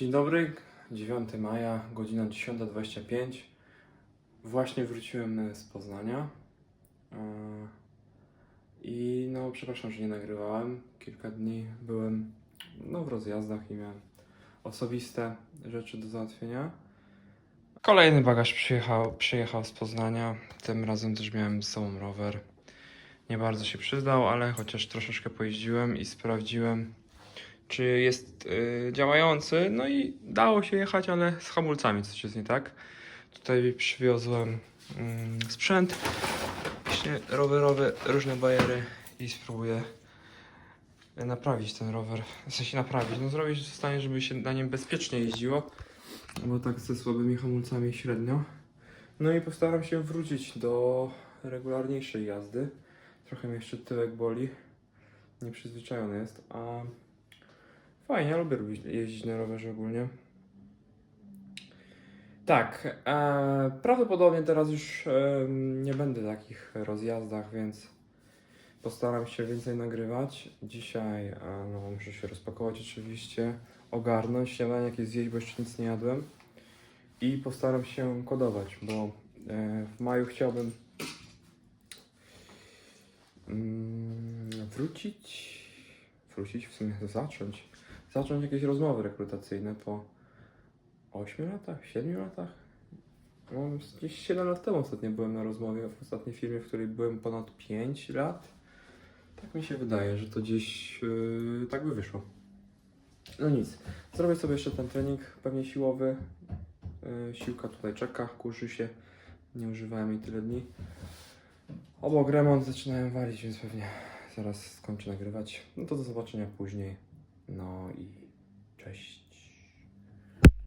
Dzień dobry, 9 maja, godzina 10.25. Właśnie wróciłem z Poznania. Yy, I no, przepraszam, że nie nagrywałem. Kilka dni byłem no, w rozjazdach i miałem osobiste rzeczy do załatwienia. Kolejny bagaż przyjechał, przyjechał z Poznania. Tym razem też miałem z sobą rower. Nie bardzo się przydał, ale chociaż troszeczkę pojeździłem i sprawdziłem, czy jest y, działający. No i dało się jechać, ale z hamulcami coś jest nie tak. Tutaj przywiozłem mm, sprzęt właśnie rowerowy, różne bajery i spróbuję naprawić ten rower. W sensie naprawić, no zrobić w stanie, żeby się na nim bezpiecznie jeździło. Bo tak ze słabymi hamulcami średnio. No i postaram się wrócić do regularniejszej jazdy. Trochę mnie jeszcze tyłek boli. Nieprzyzwyczajony jest, a fajnie, lubię robić- jeździć na rowerze ogólnie. Tak, e, prawdopodobnie teraz już e, nie będę takich rozjazdach, więc postaram się więcej nagrywać. Dzisiaj e, no, muszę się rozpakować oczywiście, ogarnąć, śniadanie jakieś zjeść, bo jeszcze nic nie jadłem. I postaram się kodować, bo e, w maju chciałbym mm, wrócić, wrócić, w sumie zacząć, zacząć jakieś rozmowy rekrutacyjne po 8 latach, 7 latach. No, gdzieś 7 lat temu ostatnio byłem na rozmowie w ostatniej firmie, w której byłem ponad 5 lat. Tak mi się wydaje, że to gdzieś yy, tak by wyszło. No nic, zrobię sobie jeszcze ten trening pewnie siłowy. Yy, siłka tutaj czeka, kurzy się. Nie używałem jej tyle dni. Obok remont zaczynają walić, więc pewnie zaraz skończę nagrywać. No to do zobaczenia później. No i cześć.